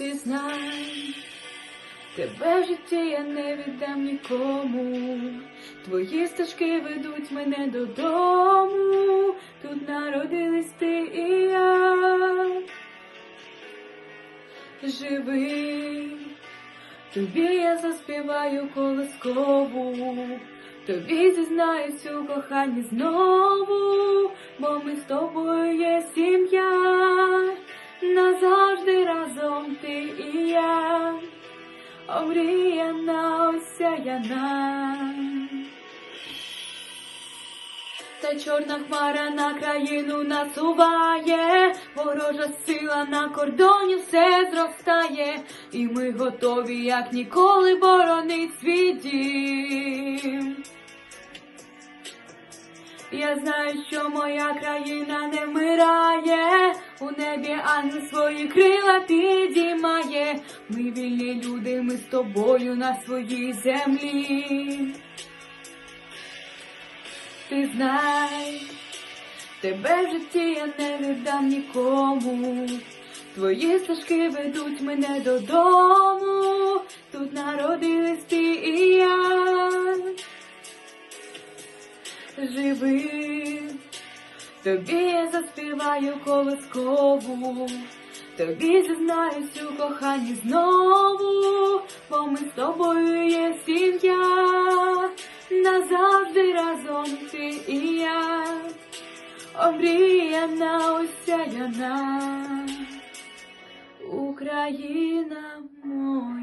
Ти знай, тебе в житті я не віддам нікому. Твої стежки ведуть мене додому. Тут народились ти і я. Живий, тобі я заспіваю колискову, тобі зізнаюсь у коханні знову, омріяна осяяна. Та чорна хмара на країну насуває, ворожа сила на кордоні все зростає, і ми готові, як ніколи, боронить дім. Я знаю, що моя країна не вмирає, у небі ангел свої крила підіймає. Ми вільні люди, ми з тобою на своїй землі. Ти знай, тебе в житті я не віддам нікому. Твої стежки ведуть мене додому. Тут народились ти і я. Живи, тобі я заспіваю колискову. Тобі зізнаюсь у коханні знову, бо ми з тобою є сім'я, назавжди разом ти і я, омріяна осяяна, Україна моя.